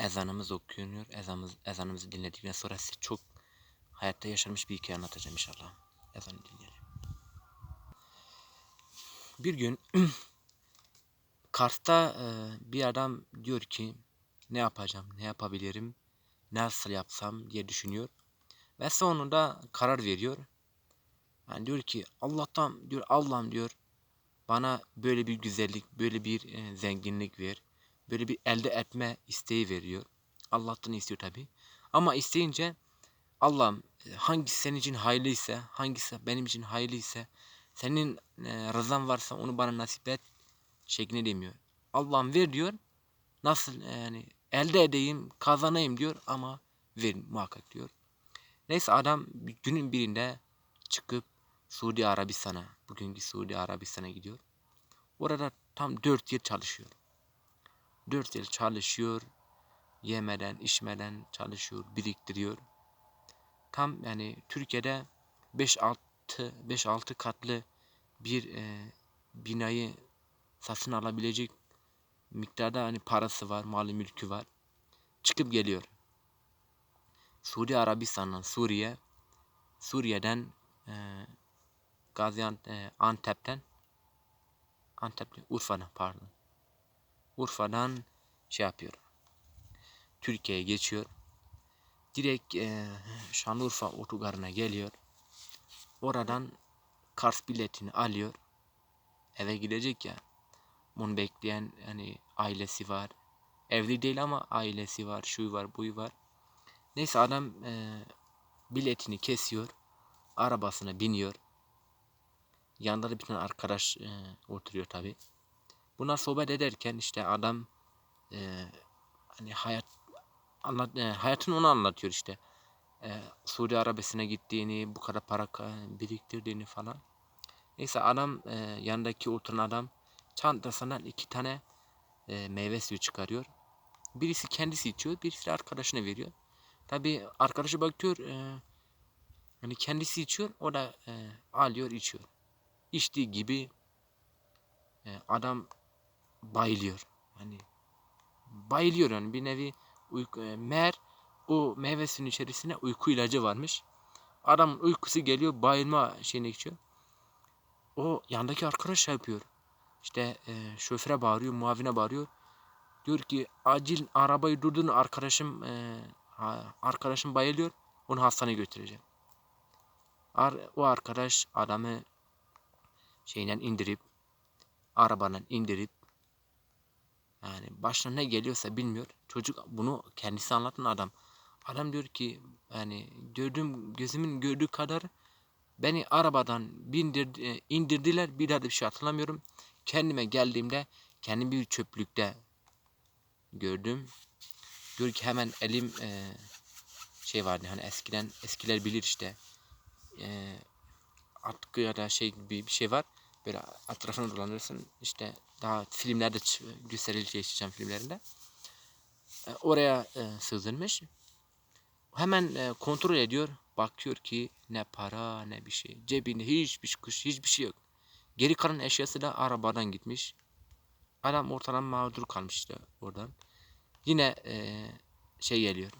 ezanımız okunuyor. Ezanımız, ezanımızı dinledikten sonra size çok hayatta yaşanmış bir hikaye anlatacağım inşallah. Ezanı dinleyelim. Bir gün Kars'ta e, bir adam diyor ki ne yapacağım, ne yapabilirim, nasıl yapsam diye düşünüyor. Ve sonunda karar veriyor. Yani diyor ki Allah'tan diyor Allah'ım diyor bana böyle bir güzellik, böyle bir e, zenginlik ver. Böyle bir elde etme isteği veriyor. Allah'tan istiyor tabi. Ama isteyince Allah'ım e, hangisi senin için hayırlıysa, hangisi benim için hayırlıysa, senin e, rızan varsa onu bana nasip et şeklinde demiyor. Allah'ım ver diyor. Nasıl e, yani elde edeyim, kazanayım diyor ama verin muhakkak diyor. Neyse adam günün birinde çıkıp Suudi Arabistan'a, bugünkü Suudi Arabistan'a gidiyor. Orada tam dört yıl çalışıyor. Dört yıl çalışıyor, yemeden, içmeden çalışıyor, biriktiriyor. Tam yani Türkiye'de 5-6 5-6 katlı bir e, binayı satın alabilecek miktarda hani parası var, mali mülkü var. Çıkıp geliyor. Suudi Arabistan'dan Suriye, Suriye'den e, Gaziantep, e, Antep'ten Antep'te Urfa'dan pardon. Urfa'dan şey yapıyor. Türkiye'ye geçiyor. Direkt e, Şanlıurfa otogarına geliyor. Oradan Kars biletini alıyor. Eve gidecek ya. Bunu bekleyen hani ailesi var. Evli değil ama ailesi var, şu var, bu var. Neyse adam e, biletini kesiyor. Arabasına biniyor. Yanında da bir tane arkadaş e, oturuyor tabi. Bunlar sohbet ederken işte adam e, hani hayat anlat, e, hayatını onu anlatıyor işte. E, Suudi Arabistan'a gittiğini, bu kadar para biriktirdiğini falan. Neyse adam e, yanındaki oturan adam çantasından iki tane e, meyve suyu çıkarıyor. Birisi kendisi içiyor, birisi de arkadaşına veriyor. Tabi arkadaşı bakıyor, e, hani kendisi içiyor, o da e, alıyor içiyor. İçtiği gibi e, adam bayılıyor. Hani bayılıyor yani bir nevi uyku, e, o meyvesinin içerisine uyku ilacı varmış. Adam uykusu geliyor bayılma şeyine geçiyor. O yandaki arkadaş şey yapıyor. İşte e, şoföre bağırıyor, muavine bağırıyor. Diyor ki acil arabayı durdurun arkadaşım e, arkadaşım bayılıyor. Onu hastaneye götüreceğim. Ar o arkadaş adamı şeyden indirip arabadan indirip yani başına ne geliyorsa bilmiyor. Çocuk bunu kendisi anlatan adam. Adam diyor ki yani gördüğüm gözümün gördüğü kadar beni arabadan bindir, e, indirdiler. Bir daha da bir şey hatırlamıyorum. Kendime geldiğimde kendimi bir çöplükte gördüm. Diyor ki hemen elim e, şey vardı hani eskiden eskiler bilir işte e, atkı ya da şey gibi bir şey var. Böyle etrafına dolanırsın. işte daha filmlerde gösterilecek geçeceğim filmlerinde. E, oraya e, sığdırmış. Hemen e, kontrol ediyor. Bakıyor ki ne para ne bir şey. Cebinde hiçbir kuş hiçbir şey yok. Geri kalan eşyası da arabadan gitmiş. Adam ortadan mağdur kalmış işte oradan. Yine e, şey geliyor.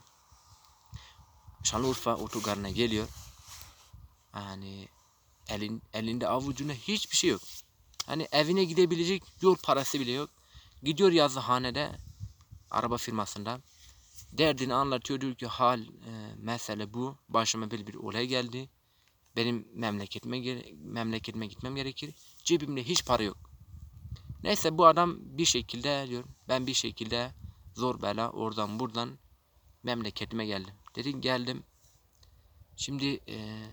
Şanlıurfa otogarına geliyor. Yani elin, elinde avucunda hiçbir şey yok. Hani evine gidebilecek yol parası bile yok. Gidiyor yazıhanede araba firmasında. Derdini anlatıyor diyor ki hal e, mesele bu. Başıma böyle bir olay geldi. Benim memleketime memleketime gitmem gerekir. Cebimde hiç para yok. Neyse bu adam bir şekilde diyor ben bir şekilde zor bela oradan buradan memleketime geldim. Dedim geldim. Şimdi e,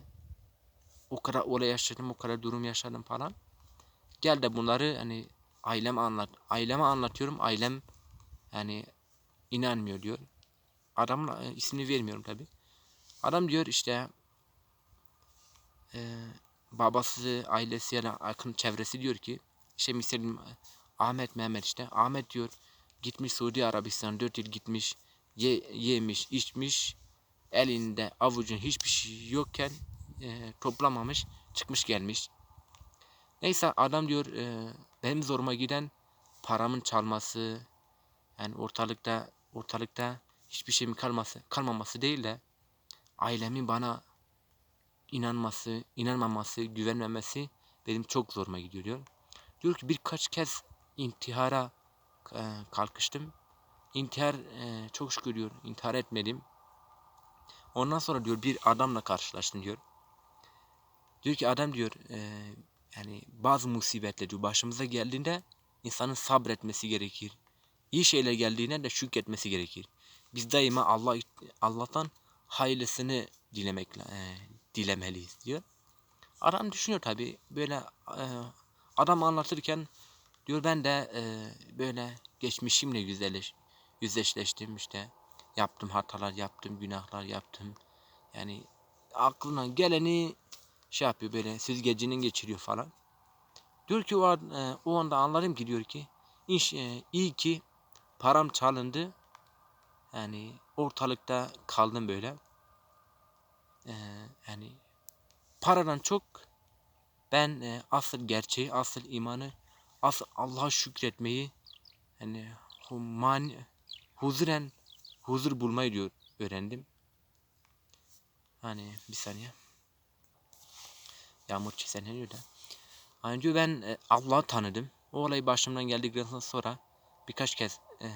o kadar olay yaşadım, o kadar durum yaşadım falan. Gel de bunları hani aileme anlat. Aileme anlatıyorum. Ailem yani inanmıyor diyor. Adamın e, ismini vermiyorum tabi. Adam diyor işte e, babası, ailesi ya da yakın çevresi diyor ki işte mesela Ahmet Mehmet işte Ahmet diyor gitmiş Suudi Arabistan 4 yıl gitmiş ye, yemiş içmiş elinde avucun hiçbir şey yokken e, toplamamış çıkmış gelmiş. Neyse adam diyor e, benim zoruma giden paramın çalması yani ortalıkta ortalıkta hiçbir şeyim kalması, kalmaması değil de ailemin bana inanması, inanmaması, güvenmemesi benim çok zoruma gidiyor diyor. Diyor ki birkaç kez intihara e, kalkıştım. İntihar e, çok şükür diyor intihar etmedim. Ondan sonra diyor bir adamla karşılaştım diyor. Diyor ki adam diyor e, yani bazı musibetler diyor başımıza geldiğinde insanın sabretmesi gerekir. İyi şeyler geldiğinde de şükretmesi gerekir. Biz daima Allah Allah'tan hayırlısını dilemek e, dilemeliyiz diyor. Adam düşünüyor tabi böyle e, adam anlatırken diyor ben de e, böyle geçmişimle yüzleş, yüzleşleştim işte yaptım hatalar yaptım günahlar yaptım yani aklına geleni şey yapıyor böyle süzgecinin geçiriyor falan. Diyor ki o, e, o anda anladım ki diyor ki iş, e, iyi ki param çalındı. Yani ortalıkta kaldım böyle. Ee, yani paradan çok ben e, asıl gerçeği, asıl imanı, asıl Allah'a şükretmeyi yani human, huzuren huzur bulmayı diyor öğrendim. Hani bir saniye. Yağmur çiseleniyor da. Hani diyor ben e, Allah'ı tanıdım. O olay başımdan geldikten sonra birkaç kez e,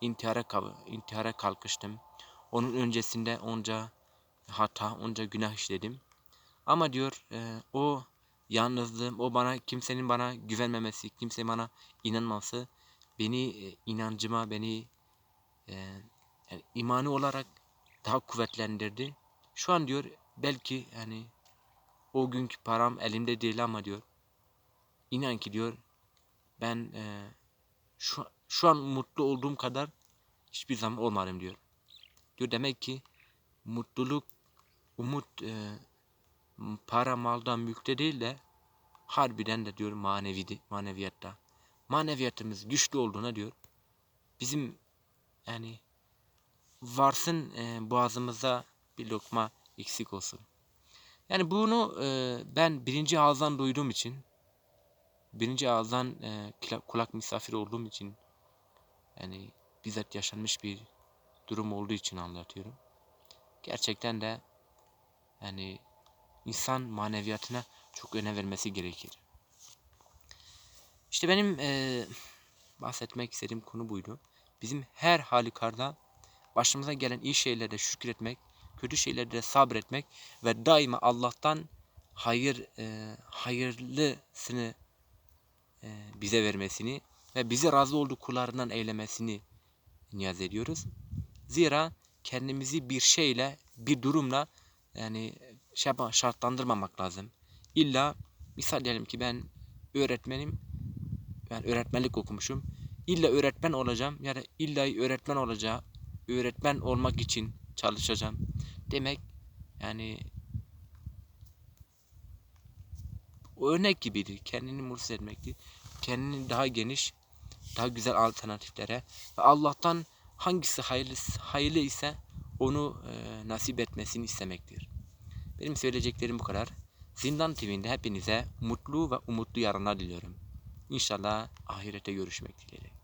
intihara, intihara kalkıştım. Onun öncesinde onca hata, onca günah işledim. Ama diyor e, o yalnızlığım, o bana kimsenin bana güvenmemesi, kimse bana inanması beni e, inancıma, beni e, yani imani olarak daha kuvvetlendirdi. Şu an diyor belki yani o günkü param elimde değil ama diyor inan ki diyor ben e, şu, şu an mutlu olduğum kadar hiçbir zaman olmadım diyor. Diyor demek ki mutluluk, umut e, para maldan mülkte değil de harbiden de diyor manevi maneviyatta. Maneviyatımız güçlü olduğuna diyor. Bizim yani varsın e, boğazımıza bir lokma eksik olsun. Yani bunu e, ben birinci ağızdan duyduğum için, birinci ağızdan e, kulak misafiri olduğum için, yani bizzat yaşanmış bir durum olduğu için anlatıyorum. Gerçekten de yani insan maneviyatına çok önem vermesi gerekir. İşte benim e, bahsetmek istediğim konu buydu. Bizim her halükarda başımıza gelen iyi şeylerde şükretmek, kötü şeylerde sabretmek ve daima Allah'tan hayır e, hayırlısını e, bize vermesini ve bizi razı olduğu kullarından eylemesini niyaz ediyoruz. Zira kendimizi bir şeyle, bir durumla yani şey şartlandırmamak lazım. İlla misal diyelim ki ben öğretmenim, ben öğretmenlik okumuşum. İlla öğretmen olacağım ya da illa öğretmen olacağım. Öğretmen olmak için çalışacağım. Demek yani örnek gibidir. Kendini mutsuz etmektir. Kendini daha geniş, daha güzel alternatiflere ve Allah'tan hangisi hayırlı, hayırlı ise onu e, nasip etmesini istemektir. Benim söyleyeceklerim bu kadar. Zindan TV'nde hepinize mutlu ve umutlu yarınlar diliyorum. İnşallah ahirete görüşmek dileğiyle.